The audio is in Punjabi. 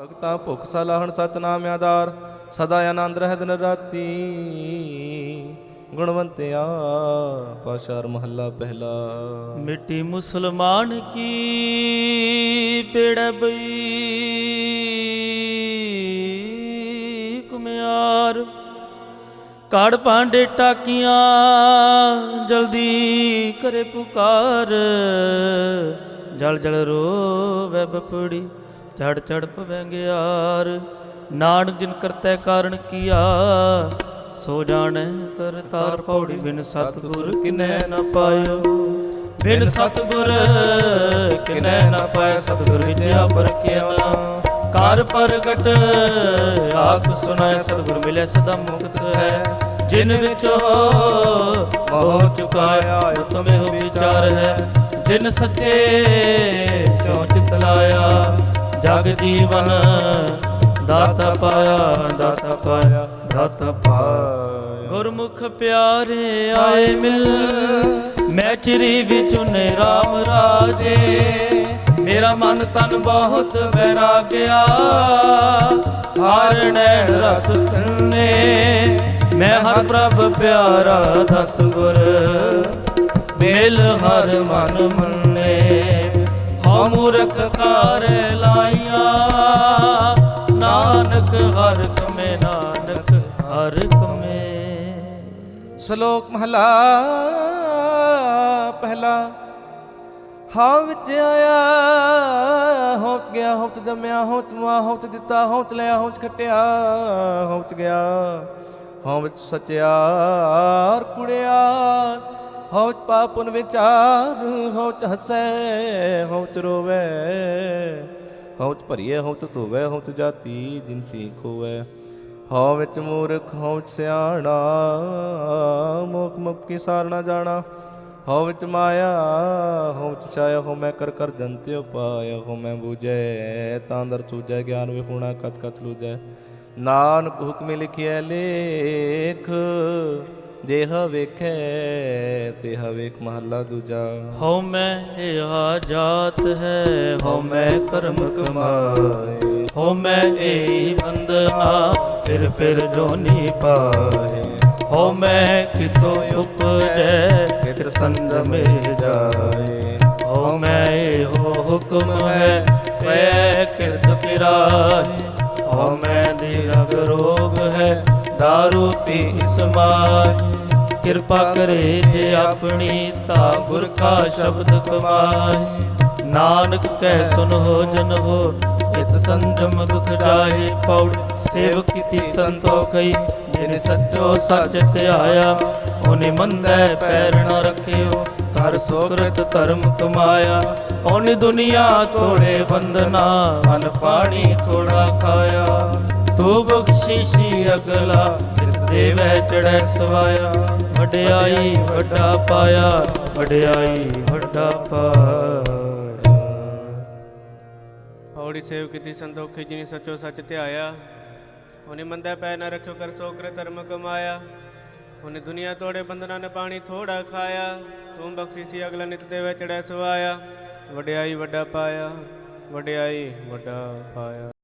ਭਗਤਾਂ ਭੁਖ ਸਲਾਹਣ ਸਤਨਾਮ ਆਧਾਰ, ਸਦਾ ਆਨੰਦ ਰਹਿ ਦਿਨ ਰਾਤੀ ਗੁਣਵੰਤਿਆ ਪਾਸ਼ਾਰ ਮਹੱਲਾ ਪਹਿਲਾ। ਮਿੱਟੀ ਮੁਸਲਮਾਨ ਕੀ ਪੇੜ ਬਈ? ਕੁਮਿਆਰ ਕੜ ਭਾਂਡੇ ਟਾਕੀਆਂ, ਜਲਦੀ ਕਰੇ ਪੁਕਾਰ। ਜਲ ਜਲ ਰੋਵੇ ਬਪੜੀ। ਝੜ ਝੜ ਪਵੈਂਗਿਆਰ ਨਾਨਕ ਜਿਨ ਕਰਤੈ ਕਾਰਨ ਕੀਆ, ਸੋ ਜਾਣੈ ਕਰਤਾਰ ਪੌੜੀ ਬਿਨ ਸਤਿਗੁਰ ਕਿਨੈ ਨ ਪਾਇਓ। ਬਿਨ ਸਤਿਗੁਰ ਕਿਨੈ ਨ ਪਾਇ ਸਤਿਗੁਰ ਵਿਚਿਆ ਪਰਖਿਆ ਕਾਰ ਪ੍ਰਗਟ, ਆਖ ਸੁਨਾਏ ਸਤਿਗੁਰ ਮਿਲੇ ਸਦਾ ਮੁਕਤ ਹੈ। ਜਿਨ ਵਿੱਚੋਂ ਮੋਹ ਚੁਕਾਇਆ ਤੁਮੇ ਹੋ ਵਿਚਾਰ ਹੈ। ਜਿਨ ਸੱਚੇ ਸਿਉ ਚਿਤ ਜਗ ਜੀਵਨ, ਦਾਤਾ ਪਾਇਆ ਦਾਤਾ ਪਾਇਆ, ਦਾਤ ਪਾਇਆ। ਗੁਰਮੁਖ ਪਿਆਰੇ ਆਏ ਮਿਲ, ਮੈਂ ਚਿਰੀ ਵਿੱਚ ਨੇ ਰਾਜੇ। ਮੇਰਾ ਮਨ ਤਨ ਬਹੁਤ ਬੈਰਾਗਿਆ ਹਰ ਨੈਣ ਰਸ ਪਿੰਨੇ ਮੈਂ ਹਰ ਪ੍ਰਭ ਪਿਆਰਾ ਦਸ ਗੁਰ, ਮੇਲ ਹਰ ਮਨ ਮੰਨੇ। ਹਉ ਮੂਰਖ ਕਾਰ ਹਰ ਕਮੇ ਨਾਨਕ, ਹਰ ਕਮੇ ਸ਼ਲੋਕ ਮਹਲਾ, ਪਹਿਲਾ ਹਾਂ ਵਿੱਚ ਆਇਆ ਹੋਤ ਗਿਆ ਹੋਤ ਜੰਮਿਆ ਹੋਤ ਮੁਆ ਹੋਤ ਦਿੱਤਾ ਹੋਤ ਲਿਆ ਹੋਤ ਖਟਿਆ ਹੋਤ ਗਿਆ। ਹਾਂ ਵਿੱਚ ਸਚਿਆਰ ਕੁੜਿਆ ਹੋਤ ਪਾਪਨ ਵਿਚਾਰ ਹੋਤ ਹਸੈ ਹੋਤ ਰੋਵੇ। ਹੋਤ ਭਰੀਏ ਹੋਤ ਧੋਵੇ ਹੋਤ ਜਾਤੀ ਦਿਨ ਸੀ ਖੋਵੇ। ਹਉ ਵਿੱਚ ਮੂਰਖ ਹਉ ਵਿੱਚ ਸਿਆਣਾ, ਮੋਖ ਮੁਖ ਕੀ ਸਾਰਣਾ ਜਾਣਾ। ਹਉ ਵਿੱਚ ਮਾਇਆ ਹਉ ਵਿੱਚ ਛਾਇਆ ਹੋ ਮੈਂ ਕਰ ਕਰ ਜੰਤਿ ਉਪਾਇਆ ਹੋ ਮੈਂ ਬੂਝੈ, ਤਾਂ ਅੰਦਰ ਸੂਝੈ ਗਿਆਨ ਵਿਹੂਣਾ ਕਤ ਕਤ ਲੂਝੈ। ਨਾਨਕ ਹੁਕਮੇ ਲਿਖਿਆ ਲੇਖ ਜੇ ਹ ਵੇਖੈ ਤੇ ਹ ਵੇਖ ਮਹੱਲਾ ਦੂਜਾ। ਹਉ ਮੈਂ ਇਹ ਜਾਤ ਹੈ, ਹਉ ਮੈਂ ਕਰਮ ਕਮਾਏ। ਹਉ ਮੈਂ ਇਹ ਬੰਦਨਾ ਫਿਰ ਫਿਰ ਜੋਨੀ ਪਾਏ। ਹਉ ਮੈਂ ਕਿਤੋਂ ਉਪਜੈ ਕਿਤ ਸੰਗ ਮੇ ਜਾਏ। ਹਉ ਮੈਂ ਇਹੋ ਹੁਕਮ ਹੈ, ਮੈਂ ਕਿਰਤ ਪਿਰਾਏ। ਹਉ ਮੈਂ ਦੀ ਰਗ ਰੋਗ ਹੈ ਦਾਰੂ ਪੀ ਸਮਾਏ ਕਿਰਪਾ ਕਰੇ ਜੇ ਆਪਣੀ ਤਾ ਗੁਰ ਕਾ ਸ਼ਬਦ ਕਮਾਏ ਨਾਨਕ ਕਹਿ ਸੁਨ ਹੋ ਜਨ ਹੋ ਇਤ ਸੰਜਮ ਦੁਖ ਜਾਏ ਪੌੜ ਸੇਵ ਕੀਤੀ ਸੰਤੋਖਈ ਜਿਨ ਸੱਚੋ ਸੱਚ ਧਿਆਇਆ ਉਹਨੇ ਮੰਦੈ ਪੈਰ ਨ ਰੱਖਿਓ ਕਰ ਸੋਗਰਤ ਧਰਮ ਕਮਾਇਆ ਉਹਨੇ ਦੁਨੀਆ ਤੋੜੇ ਬੰਦਨਾ ਅਨ ਪਾਣੀ ਥੋੜਾ ਖਾਇਆ ਤੂੰ ਬਖਸ਼ੀਸ਼ੀ ਅਗਲਾ ਜਿਤ ਦੇਵੈ ਚੜੈ ਸਵਾਇਆ। ਵਡਿਆਈ ਵੱਡਾ ਪਾਇਆ, ਵਡਿਆਈ ਵੱਡਾ ਪਾਇਆ। ਔੜੀ ਸੇਵ ਕੀਤੀ ਸੰਤੋਖੀ, ਜਿਨੀ ਸੱਚੋ ਸੱਚ ਧਿਆਇਆ। ਉਹਨੇ ਮੰਦਾ ਪੈ ਨਾ ਰੱਖਿਓ ਕਰ ਸੋਕਰ ਧਰਮ ਕਮਾਇਆ। ਉਹਨੇ ਦੁਨੀਆ ਤੋੜੇ ਬੰਦਨਾ ਨੇ ਪਾਣੀ ਥੋੜਾ ਖਾਇਆ। ਤੂੰ ਬਖਸ਼ੀ ਸੀ ਅਗਲਾ ਨਿਤ ਦੇਵੇ ਚੜੈ ਸਵਾਇਆ। ਵਡਿਆਈ ਵੱਡਾ ਪਾਇਆ, ਵਡਿਆਈ ਵੱਡਾ ਪਾਇਆ।